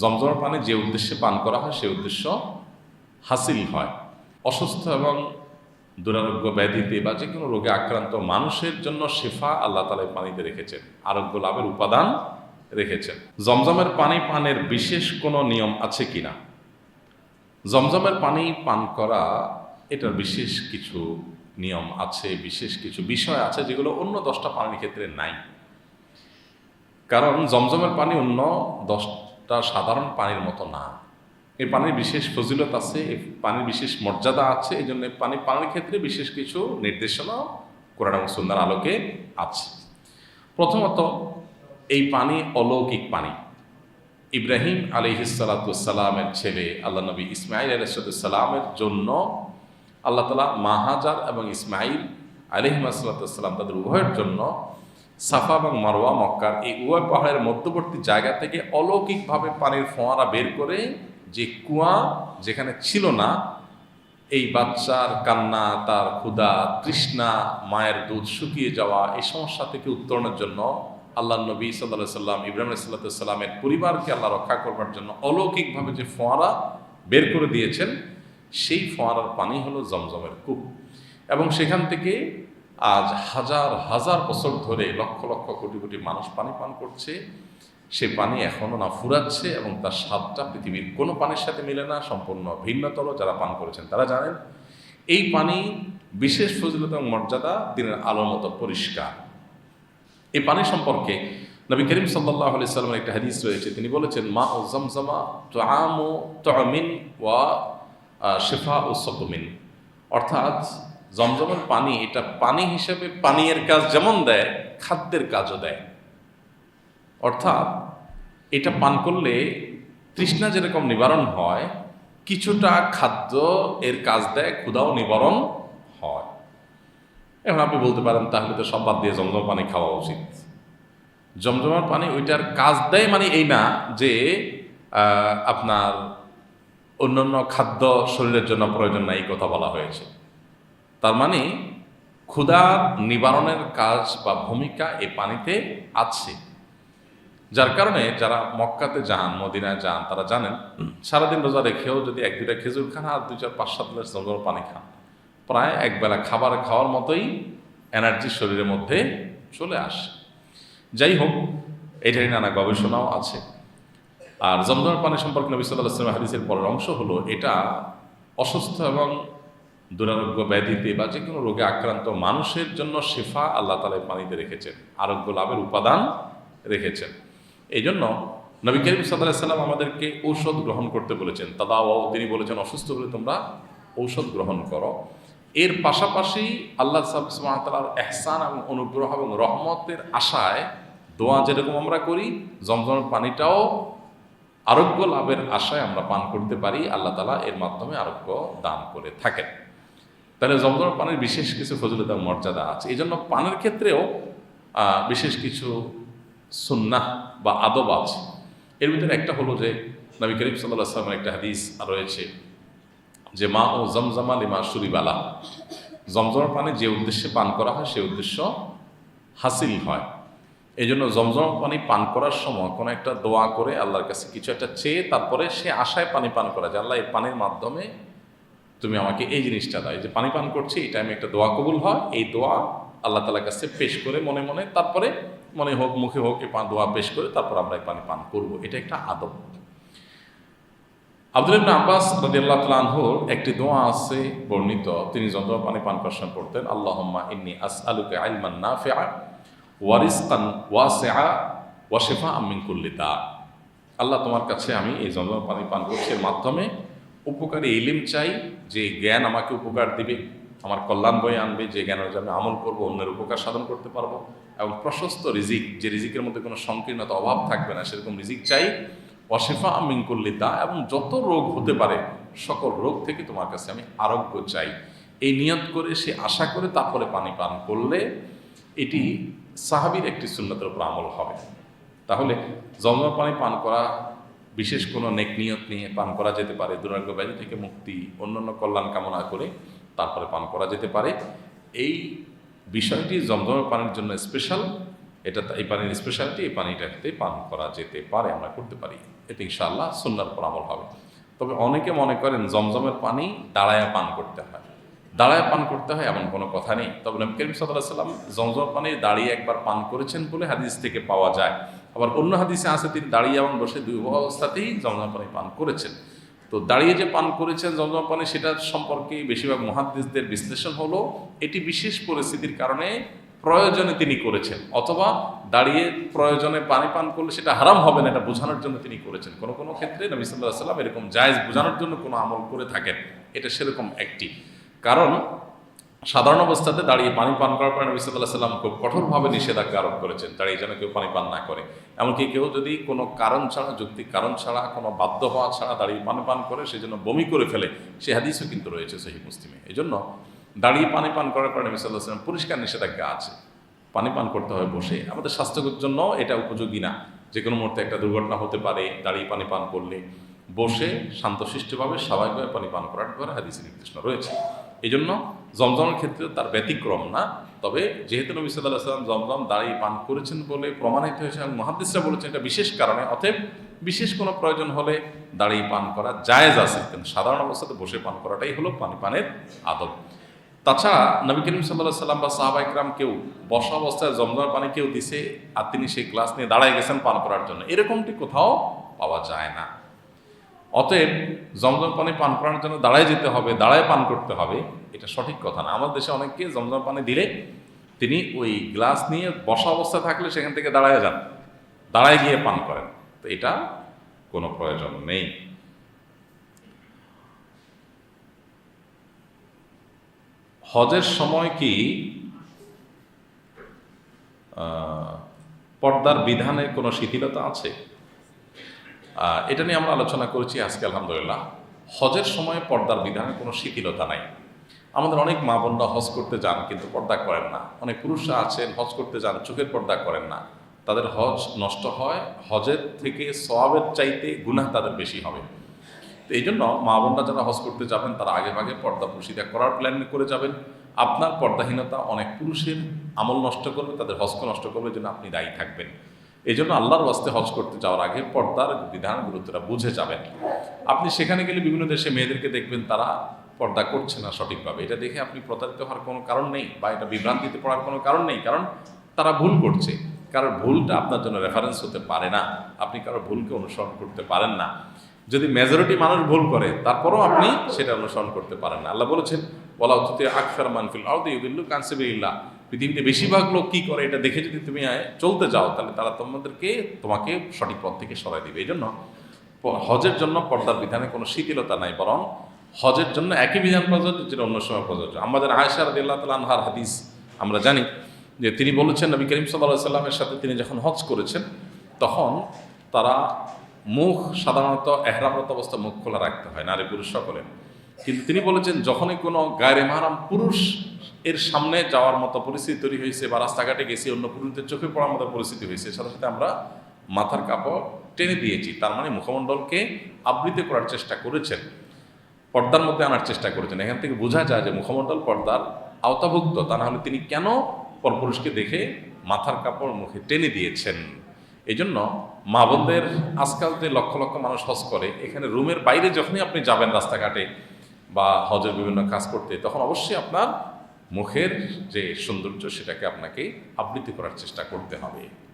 জমজমের পানি যে উদ্দেশ্যে পান করা হয় সে উদ্দেশ্য হাসিল হয়। অসুস্থ এবং দুরারোগ্য ব্যাধিতে বা যে কোনো রোগে আক্রান্ত মানুষের জন্য শেফা আল্লাহ তালা পানিতে রেখেছেন। আরোগ্য লাভের উপাদান রেখেছেন। জমজমের পানি পানের বিশেষ কোনো নিয়ম আছে কিনা? জমজমের পানি পান করা, এটার বিশেষ কিছু নিয়ম আছে, বিশেষ কিছু বিষয় আছে যেগুলো অন্য দশটা পানির ক্ষেত্রে নাই। কারণ জমজমের পানি অন্য দশটা সাধারণ পানির মতো না। এই পানির বিশেষ ফজিলত আছে, এই পানির বিশেষ মর্যাদা আছে, এই জন্য পানি, পানির ক্ষেত্রে বিশেষ কিছু নির্দেশনা কোরআন এবং সুন্দর আলোকে আছে। প্রথমত, এই পানি অলৌকিক পানি। ইব্রাহিম আলিহিসালাতুসাল্লামের ছেলে আল্লাহ নবী ইসমাইল আলসালামের জন্য আল্লাহ তালা মাহাজার এবং ইসমাইল আলিহিমাসাল্লাম তাদের উভয়ের জন্য সাফা এবং মারোয়া মক্কার এই উভয় পাহাড়ের মধ্যবর্তী জায়গা থেকে অলৌকিকভাবে পানির ফোয়ারা বের করে যে কুয়া যেখানে ছিল না, এই বাচ্চার কান্না, তার ক্ষুধা, তৃষ্ণা, মায়ের দুধ শুকিয়ে যাওয়া, এই সমস্যা থেকে উত্তরণের জন্য আল্লাহ নবী সাল্লাহ সাল্লাম ইব্রাহিম সাল্লামের পরিবারকে আল্লাহ রক্ষা করবার জন্য অলৌকিকভাবে যে ফোয়ারা বের করে দিয়েছেন, সেই ফোয়ারার পানি হলো জমজমের কূপ। এবং সেখান থেকে আজ হাজার হাজার বছর ধরে লক্ষ লক্ষ কোটি কোটি মানুষ পানি পান করছে। সে পানি এখনও না ফুরাচ্ছে এবং তার স্বাদটা পৃথিবীর কোনো পানির সাথে মিলে না, সম্পূর্ণ ভিন্নতর যারা পান করেছেন তারা জানেন, এই পানি বিশেষ ফজিলত এবং মর্যাদা দিনের আলোর মতো পরিষ্কার। এই পানি সম্পর্কে নবী করিম সাল্লাহ আলি সাল্লামের একটা হাদিস রয়েছে। তিনি বলেছেন মা ও জমজমা তো আম আমিন ওয়া শেফা ও সকমিন অর্থাৎ জমজমের পানি, এটা পানি হিসেবে পানীয়ের কাজ যেমন দেয়, খাদ্যের কাজও দেয়। অর্থাৎ এটা পান করলে তৃষ্ণা যেরকম নিবারণ হয়, কিছুটা খাদ্য এর কাজ দেয় ক্ষুদাও নিবারণ হয়। এখন আপনি বলতে পারেন, তাহলে তো সব বাদ দিয়ে জমজম পানি খাওয়া উচিত। জমজমার পানি ওইটার কাজ দেয় মানে এই না যে আপনার অন্যান্য খাদ্য শরীরের জন্য প্রয়োজন নাই এই কথা বলা হয়েছে। তার মানে ক্ষুধা নিবারণের কাজ বা ভূমিকা এই পানিতে আছে। যার কারণে যারা মক্কাতে যান, মদিনায় যান, তারা জানেন সারাদিন রোজা রেখেও যদি এক দুটা খেজুর খান আর দুই, চার, পাঁচ, সাত গ্লাস জমজম পানি খান, প্রায় একবেলা খাবার খাওয়ার মতোই এনার্জি শরীরের মধ্যে চলে আসে। যাই হোক, এটারই নানা গবেষণাও আছে। আর জমজমের পানি সম্পর্কে নবী সাল্লাহ আসলাম হাদিসের পরের অংশ হলো এটা অসুস্থ এবং দুরারোগ্য ব্যাধিতে বা যে কোনো রোগে আক্রান্ত মানুষের জন্য শেফা আল্লাহ তালা পানিতে রেখেছেন, আরোগ্য লাভের উপাদান রেখেছেন। এই জন্য নবী করিম সাল্লাম আমাদেরকে ঔষধ গ্রহণ করতে বলেছেন। তাদাও তিনি বলেছেন, অসুস্থ হলে তোমরা ঔষধ গ্রহণ করো। এর পাশাপাশি আল্লাহ সালার এহসান এবং অনুগ্রহ এবং রহমতের আশায় দোয়া যেরকম আমরা করি জমজমের পানিটাও আরোগ্য লাভের আশায় আমরা পান করতে পারি, আল্লাহ তালা এর মাধ্যমে আরোগ্য দান করে থাকেন। তাহলে জমজমের পানির বিশেষ কিছু ফজিলত, মর্যাদা আছে। এই জন্য পানের ক্ষেত্রেও বিশেষ কিছু সুন্নাহ বা আদব আছে। এর ভিতরে একটা হলো যে, নবী করিম সাল্লাহ আসলামের একটা হাদিস রয়েছে যে, মা ও জমজমা লিমা সুরিবালা জমজমের পানি যে উদ্দেশ্যে পান করা হয়, সে উদ্দেশ্য হাসিল হয়। এই জন্য জমজম পানি পান করার সময় কোনো একটা দোয়া করে আল্লাহর কাছে কিছু একটা চেয়ে তারপরে সে আশায় পানি পান করা যায় আল্লাহ এই পানির মাধ্যমে তুমি আমাকে এই জিনিসটা দাও যে পানি পান করছি, এই টাইমে একটা দোয়া কবুল হয়, এই দোয়া আল্লাহ তালার কাছে পেশ করে মনে মনে, তারপরে মনে হোক, মুখে হোক, এই দোয়া পেশ করে তারপর আমরা এই পানি পান করব। এটা একটা আদব। আব্দুল ইবনে আব্বাস রাদিয়াল্লাহু তাআলা আনহুর একটি দোয়া আছে বর্ণিত। তিনি যন্ত্র পানি পান করার পড়তেন, আল্লাহুম্মা ইন্নী আসআলুকা ইলমান নাফিআ ওয়া রিজকান ওয়াসিআ ওয়া শিফাআম মিন কুল্লি দা। আল্লাহ তোমার কাছে আমি এই জন্ম পানি পান করছি মাধ্যমে উপকারী ইলিম চাই, যে জ্ঞান আমাকে উপকার দিবে, আমার কল্যাণ বয়ে আনবে, যে জ্ঞানের জন্য আমল করব, অন্যের উপকার সাধন করতে পারব। এবং প্রশস্ত রিজিক, যে রিজিকের মধ্যে কোনো সংকীর্ণতা, অভাব থাকবে না, সেরকম রিজিক চাই। অশেফা আমিন করলে তা এবং যত রোগ হতে পারে, সকল রোগ থেকে তোমার কাছে আমি আরোগ্য চাই। এই নিয়ত করে, সে আশা করে, তারপরে পানি পান করলে এটি সাহাবির একটি সুন্নতের উপর আমল হবে। তাহলে জমজম পানি পান করা বিশেষ কোনো নেক নিয়ত নিয়ে পান করা যেতে পারে দুরাগ্য ব্যাধি থেকে মুক্তি, অন্যান্য কল্যাণ কামনা করে তারপরে পান করা যেতে পারে। এই বিষয়টি জমজমের পানির জন্য স্পেশাল এটা এই পানির স্পেশালিটি এই পানিটাতে পান করা যেতে পারে, আমরা করতে পারি। এতে ইনশাআল্লাহ সুন্নার পর আমল হবে। তবে অনেকে মনে করেন জমজমের পানি দাঁড়ায়া পান করতে হয়। দাঁড়ায় পান করতে হয় এমন কোনো কথা নেই। তবে নবী করিম সাল্লাহ সাল্লাম জমজম পানি দাঁড়িয়ে একবার পান করেছেন বলে হাদিস থেকে পাওয়া যায়। আবার অন্য হাদিসে আছে, তিনি দাঁড়িয়ে এবং বসে দুই অবস্থাতেই জমজম পানি পান করেছেন। তো দাঁড়িয়ে যে পান করেছেন জমজম পানি, সেটা সম্পর্কে বেশিরভাগ মহাদিসদের বিশ্লেষণ হলো, এটি বিশেষ পরিস্থিতির কারণে প্রয়োজনে তিনি করেছেন, অথবা দাঁড়িয়ে প্রয়োজনে পানি পান করলে সেটা হারাম হবে না, এটা বোঝানোর জন্য তিনি করেছেন। কোনো কোনো ক্ষেত্রে নবী সাল্লাহ সাল্লাম এরকম জায়েজ বোঝানোর জন্য কোনো আমল করে থাকেন, এটা সেরকম একটি। কারণ সাধারণ অবস্থাতে দাঁড়িয়ে পানি পান করার পরে নবী সাল্লাহ সাল্লাম খুব কঠোরভাবে নিষেধাজ্ঞা আরোপ করেছেন, দাঁড়িয়ে যেন কেউ পানি পান না করে। এমনকি কেউ যদি কোনো কারণ ছাড়া, যৌক্তিক কারণ ছাড়া, কোনো বাধ্য হওয়া ছাড়া দাঁড়িয়ে পানি পান করে, সে যেন বমি করে ফেলে, সে হাদিসও কিন্তু রয়েছে সেই মুসলিমে। এই জন্য দাঁড়িয়ে পানি পান করার পরে নবী সাল্লাহ সাল্লাম পরিষ্কার নিষেধাজ্ঞা আছে। পানি পান করতে হয় বসে। আমাদের স্বাস্থ্যের জন্য এটা উপযোগী না। যে কোনো মুহূর্তে একটা দুর্ঘটনা হতে পারে, দাঁড়িয়ে পানি পান করলে বসে, শান্তশিষ্টভাবে, স্বাভাবিকভাবে পানি পান করার ব্যাপারে হাদিসের নির্দেশনা রয়েছে। এই জন্য জমজমের ক্ষেত্রে তার ব্যতিক্রম না। তবে যেহেতু নবী সাল্লাহ সাল্লাম জমজম দাঁড়িয়ে পান করেছেন বলে প্রমাণিত হয়েছে এবং মহাদিসরা বলেছেন এটা বিশেষ কারণে, অতএব বিশেষ কোনো প্রয়োজন হলে দাঁড়িয়ে পান করা জায়েজ আছে। কিন্তু সাধারণ অবস্থাতে বসে পান করাটাই হলো পানি পানের আদব। তাছাড়া নবী করিম সাল্লাহ সাল্লাম বা সাহাবাইকরাম কেউ বসা অবস্থায় জমজমের পানি কেউ দিছে আর তিনি সেই গ্লাস নিয়ে দাঁড়ায় গেছেন পান করার জন্য। এরকমটি কোথাও পাওয়া যায় না। অতএব জমজম পানি পান করার জন্য দাঁড়ায় যেতে হবে, দাঁড়ায় পান করতে হবে, এটা সঠিক কথা না। আমাদের দেশে অনেককে জমজম পানি দিলে তিনি ওই গ্লাস নিয়ে বসা অবস্থা থাকলে সেখান থেকে দাঁড়ায় যান, দাঁড়ায় গিয়ে পান করেন। তো এটা কোনো প্রয়োজন নেই। হজের সময় কি পর্দার বিধানে কোনো শিথিলতা আছে? এটা নিয়ে আমরা আলোচনা করেছি আজকে, আলহামদুলিল্লাহ। হজের সময় পর্দার বিধানে কোনো শিথিলতা নাই। আমাদের অনেক মা বোনরা হজ করতে যান, কিন্তু পর্দা করেন না। অনেক পুরুষরা আছেন, হজ করতে যান, চোখের পর্দা করেন না। তাদের হজ নষ্ট হয়, হজের থেকে সওয়াবের চাইতে গুনাহ তাদের বেশি হবে। তো এই জন্য মা বোনরা যারা হজ করতে যাবেন, তারা আগে ভাগে পর্দা পুষিদা করার প্ল্যান করে যাবেন। আপনার পর্দাহীনতা অনেক পুরুষের আমল নষ্ট করবে, তাদের হজকে নষ্ট করবে জন্য আপনি দায়ী থাকবেন। এই জন্য আল্লাহর বাস্তে হজ করতে যাওয়ার আগে পর্দার বিধান গুরুত্বটা বুঝে যাবেন। আপনি সেখানে গেলে বিভিন্ন দেশে মেয়েদেরকে দেখবেন তারা পর্দা করছে না সঠিকভাবে। এটা দেখে আপনি প্রতারিত হওয়ার কোনো কারণ নেই বা এটা বিভ্রান্তিতে পড়ার কোনো কারণ নেই, কারণ তারা ভুল করছে। কারোর ভুলটা আপনার জন্য রেফারেন্স হতে পারে না। আপনি কারোর ভুলকে অনুসরণ করতে পারেন না। যদি মেজরিটি মানুষ ভুল করে, তারপরেও আপনি সেটা অনুসরণ করতে পারেন না। আল্লাহ বলেছেন বলা উচিত আকসার মানফিল আউদি ইউদিল্লু কানসিবিল্লাহ পৃথিবীতে বেশিরভাগ লোক কি করে এটা দেখে যদি তুমি চলতে যাও, তাহলে তারা তোমাদেরকে, তোমাকে সঠিক পথ থেকে সরাই দিবে। এই জন্য হজের জন্য পর্দার বিধানে কোনো শিথিলতা নাই, বরং হজের জন্য একই বিধান প্রযোজ্য, যেটা অন্য সময় প্রযোজ্য। আমাদের আয়সা রাদিল্লাহ তাল আনহার হাদিস আমরা জানি যে তিনি বলেছেন, নবী করিম সাল্লাহ সাল্লামের সাথে তিনি যখন হজ করেছেন, তখন তারা মুখ সাধারণত এহরামরত অবস্থা মুখ খোলা রাখতে হয় নারী পুরুষ সকলে। কিন্তু তিনি বলেছেন, যখনই কোনো গায়ের মারাম পুরুষ এর সামনে যাওয়ার মতো পরিস্থিতি তৈরি হয়েছে বা রাস্তাঘাটে গেছি, অন্য পুরুষদের চোখে পড়ার মতো পরিস্থিতি হয়েছে, সাথে সাথে আমরা মাথার কাপড় টেনে দিয়েছি। তার মানে মুখমণ্ডলকে আবৃত করার চেষ্টা করেছেন, পর্দার মধ্যে আনার চেষ্টা করেছেন। এখান থেকে বোঝা যায় যে মুখমণ্ডল পর্দার আওতাভুক্ত। তা না হলে তিনি কেন পরপুরুষকে দেখে মাথার কাপড় মুখে টেনে দিয়েছেন? এই জন্য মা বোনদের আজকাল যে লক্ষ লক্ষ মানুষ হজ করে, এখানে রুমের বাইরে যখনই আপনি যাবেন রাস্তাঘাটে বা হজের বিভিন্ন কাজ করতে, তখন অবশ্যই আপনার মুখের যে সৌন্দর্য, সেটাকে আপনাকে আবৃত্তি করার চেষ্টা করতে হবে।